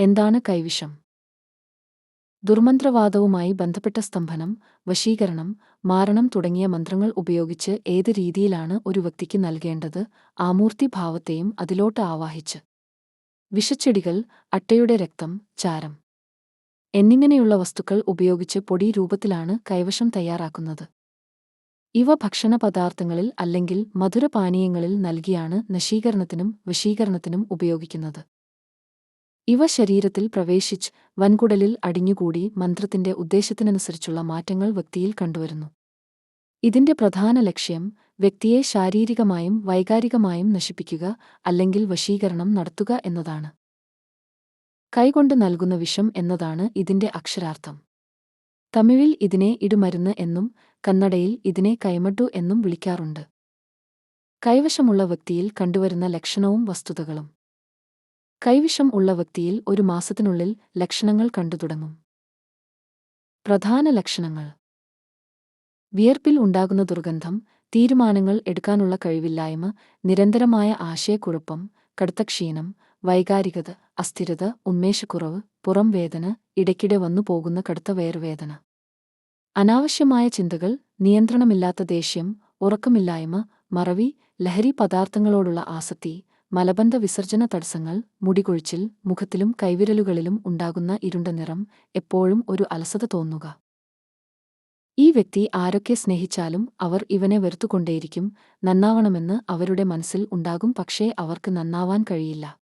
എന്താണ് കൈവിഷം? ദുർമന്ത്രവാദവുമായി ബന്ധപ്പെട്ട സ്തംഭനം വശീകരണം മാരണം തുടങ്ങിയ മന്ത്രങ്ങൾ ഉപയോഗിച്ച് ഏത് രീതിയിലാണ് ഒരു വ്യക്തിക്ക് നൽകേണ്ടത് ആമൂർത്തി ഭാവത്തെയും അതിലോട്ട് ആവാഹിച്ച്? വിഷച്ചെടികൾ അട്ടയുടെ രക്തം ചാരം എന്നിങ്ങനെയുള്ള വസ്തുക്കൾ ഉപയോഗിച്ച് പൊടി രൂപത്തിലാണ് കൈവശം തയ്യാറാക്കുന്നത്. ഇവ ഭക്ഷണ പദാർത്ഥങ്ങളിൽ അല്ലെങ്കിൽ മധുരപാനീയങ്ങളിൽ നൽകിയാണ് നശീകരണത്തിനും വശീകരണത്തിനും ഉപയോഗിക്കുന്നത്. ഇവ ശരീരത്തിൽ പ്രവേശിച്ച് വൻകുടലിൽ അടിഞ്ഞുകൂടി മന്ത്രത്തിന്റെ ഉദ്ദേശത്തിനനുസരിച്ചുള്ള മാറ്റങ്ങൾ വ്യക്തിയിൽ കണ്ടുവരുന്നു. ഇതിന്റെ പ്രധാന ലക്ഷ്യം വ്യക്തിയെ ശാരീരികമായും വൈകാരികമായും നശിപ്പിക്കുക അല്ലെങ്കിൽ വശീകരണം നടത്തുക എന്നതാണ്. കൈകൊണ്ട് നൽകുന്ന വിഷം എന്നതാണ് ഇതിന്റെ അക്ഷരാർത്ഥം. തമിഴിൽ ഇതിനെ ഇടുമരുന്ന് എന്നും കന്നഡയിൽ ഇതിനെ കൈമട്ടു എന്നും വിളിക്കാറുണ്ട്. കൈവശമുള്ള വ്യക്തിയിൽ കണ്ടുവരുന്ന ലക്ഷണവും വസ്തുതകളും. കൈവിഷം ഉള്ള വ്യക്തിയിൽ ഒരു മാസത്തിനുള്ളിൽ ലക്ഷണങ്ങൾ കണ്ടുതുടങ്ങും പ്രധാന ലക്ഷണങ്ങൾ. വിയർപ്പിൽ ഉണ്ടാകുന്ന ദുർഗന്ധം തീരുമാനങ്ങൾ എടുക്കാനുള്ള കഴിവില്ലായ്മ നിരന്തരമായ ആശയക്കുഴപ്പം കടുത്ത ക്ഷീണം വൈകാരികത അസ്ഥിരത ഉന്മേഷക്കുറവ് പുറം വേദന ഇടയ്ക്കിടെ വന്നു പോകുന്ന കടുത്ത വേർവേദന അനാവശ്യമായ ചിന്തകൾ നിയന്ത്രണമില്ലാത്ത ദേഷ്യം ഉറക്കമില്ലായ്മ മറവി ലഹരി പദാർത്ഥങ്ങളോടുള്ള ആസക്തി മലബന്ധ വിസർജന തടസ്സങ്ങൾ മുടികൊഴിച്ചിൽ മുഖത്തിലും കൈവിരലുകളിലും ഉണ്ടാകുന്ന ഇരുണ്ട നിറം എപ്പോഴും ഒരു അലസത തോന്നുക. ഈ വ്യക്തി ആരൊക്കെ സ്നേഹിച്ചാലും അവർ ഇവനെ വെറുത്തുകൊണ്ടേയിരിക്കും നന്നാവണമെന്ന് അവരുടെ മനസ്സിൽ ഉണ്ടാകും പക്ഷേ അവർക്ക് നന്നാവാൻ കഴിയില്ല.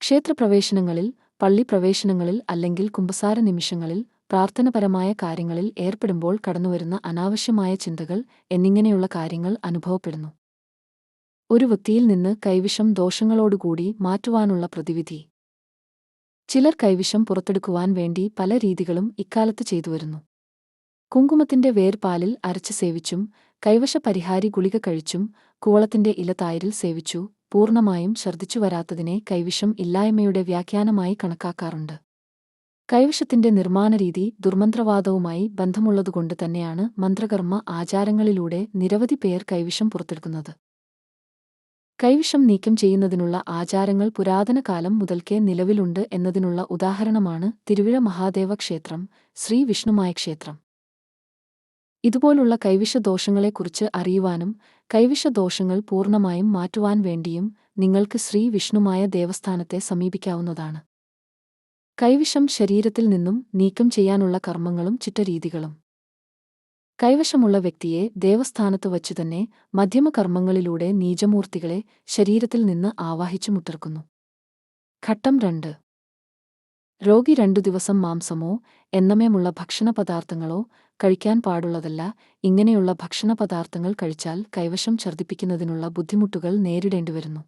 ക്ഷേത്രപ്രവേശനങ്ങളിൽ പള്ളിപ്രവേശനങ്ങളിൽ അല്ലെങ്കിൽ കുമ്പസാര നിമിഷങ്ങളിൽ പ്രാർത്ഥനപരമായ കാര്യങ്ങളിൽ ഏർപ്പെടുമ്പോൾ കടന്നുവരുന്ന അനാവശ്യമായ ചിന്തകൾ എന്നിങ്ങനെയുള്ള കാര്യങ്ങൾ അനുഭവപ്പെടുന്നു. ഒരു വ്യക്തിയിൽ നിന്ന് കൈവിഷം ദോഷങ്ങളോടുകൂടി മാറ്റുവാനുള്ള പ്രതിവിധി. ചിലർ കൈവിഷം പുറത്തെടുക്കുവാൻ വേണ്ടി പല രീതികളും ഇക്കാലത്ത് ചെയ്തുവരുന്നു കുങ്കുമത്തിന്റെ വേർപാലിൽ അരച്ച് സേവിച്ചും കൈവശ പരിഹാരി ഗുളിക കഴിച്ചും കൂവളത്തിന്റെ ഇല സേവിച്ചു പൂർണമായും ഛർദ്ദിച്ചു വരാത്തതിനെ കൈവിഷം ഇല്ലായ്മയുടെ വ്യാഖ്യാനമായി കണക്കാക്കാറുണ്ട്. കൈവശത്തിന്റെ നിർമ്മാണരീതി ദുർമന്ത്രവാദവുമായി ബന്ധമുള്ളതുകൊണ്ട് തന്നെയാണ് മന്ത്രകർമ്മ ആചാരങ്ങളിലൂടെ നിരവധി പേർ കൈവിഷം പുറത്തെടുക്കുന്നത്. കൈവിഷം നീക്കം ചെയ്യുന്നതിനുള്ള ആചാരങ്ങൾ പുരാതന കാലം മുതൽക്കേ നിലവിലുണ്ട് എന്നതിനുള്ള ഉദാഹരണമാണ് തിരുവിഴ മഹാദേവ ക്ഷേത്രം ശ്രീ വിഷ്ണുമായ ക്ഷേത്രം. ഇതുപോലുള്ള കൈവിഷദോഷങ്ങളെക്കുറിച്ച് അറിയുവാനും കൈവിഷദോഷങ്ങൾ പൂർണമായും മാറ്റുവാൻ വേണ്ടിയും നിങ്ങൾക്ക് ശ്രീ വിഷ്ണുമായ ദേവസ്ഥാനത്തെ സമീപിക്കാവുന്നതാണ്. കൈവിഷം ശരീരത്തിൽ നിന്നും നീക്കം ചെയ്യാനുള്ള കർമ്മങ്ങളും ചിട്ടരീതികളും. കൈവശമുള്ള വ്യക്തിയെ ദേവസ്ഥാനത്ത് വച്ചുതന്നെ മധ്യമകർമ്മങ്ങളിലൂടെ നീചമൂർത്തികളെ ശരീരത്തിൽ നിന്ന് ആവാഹിച്ചു മുട്ടർക്കുന്നു. ഘട്ടം രണ്ട്. രോഗി രണ്ടു ദിവസം മാംസമോ എണ്ണമേമുള്ള ഭക്ഷണപദാർത്ഥങ്ങളോ കഴിക്കാൻ പാടുള്ളതല്ല ഇങ്ങനെയുള്ള ഭക്ഷണപദാർത്ഥങ്ങൾ കഴിച്ചാൽ കൈവശം ഛർദ്ദിപ്പിക്കുന്നതിനുള്ള ബുദ്ധിമുട്ടുകൾ നേരിടേണ്ടിവരുന്നു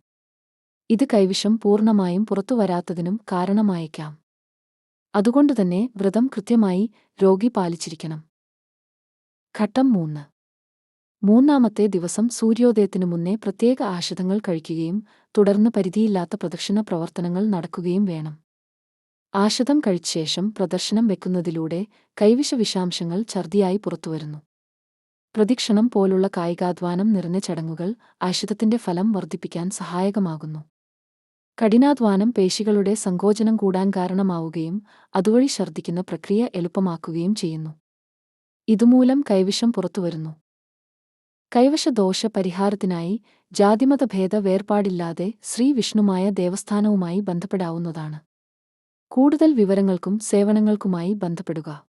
ഇത് കൈവശം പൂർണമായും പുറത്തുവരാത്തതിനും കാരണമായേക്കാം. അതുകൊണ്ടുതന്നെ വ്രതം കൃത്യമായി രോഗി പാലിച്ചിരിക്കണം. ഘട്ടം മൂന്ന്. മൂന്നാമത്തെ ദിവസം സൂര്യോദയത്തിനു മുന്നേ പ്രത്യേക ആശുധങ്ങൾ കഴിക്കുകയും തുടർന്ന് പരിധിയില്ലാത്ത പ്രദക്ഷിണ പ്രവർത്തനങ്ങൾ നടക്കുകയും വേണം. ആശുധം കഴിച്ച ശേഷം പ്രദർശനം വെക്കുന്നതിലൂടെ കൈവിഷ വിഷാംശങ്ങൾ ഛർദിയായി പുറത്തുവരുന്നു. പ്രദക്ഷിണം പോലുള്ള കായികാധ്വാനം നിറഞ്ഞ ചടങ്ങുകൾ ആശുധത്തിന്റെ ഫലം വർദ്ധിപ്പിക്കാൻ സഹായകമാകുന്നു. കഠിനാധ്വാനം പേശികളുടെ സങ്കോചനം കൂടാൻ കാരണമാവുകയും അതുവഴി ഛർദ്ദിക്കുന്ന പ്രക്രിയ എളുപ്പമാക്കുകയും ചെയ്യുന്നു. ഇതുമൂലം കൈവിഷം പുറത്തുവരുന്നു കൈവശദോഷ പരിഹാരത്തിനായി ജാതിമതഭേദ വേർപാടില്ലാതെ ശ്രീവിഷ്ണുമായ ദേവസ്ഥാനവുമായി ബന്ധപ്പെടാവുന്നതാണ്. കൂടുതൽ വിവരങ്ങൾക്കും സേവനങ്ങൾക്കുമായി ബന്ധപ്പെടുക.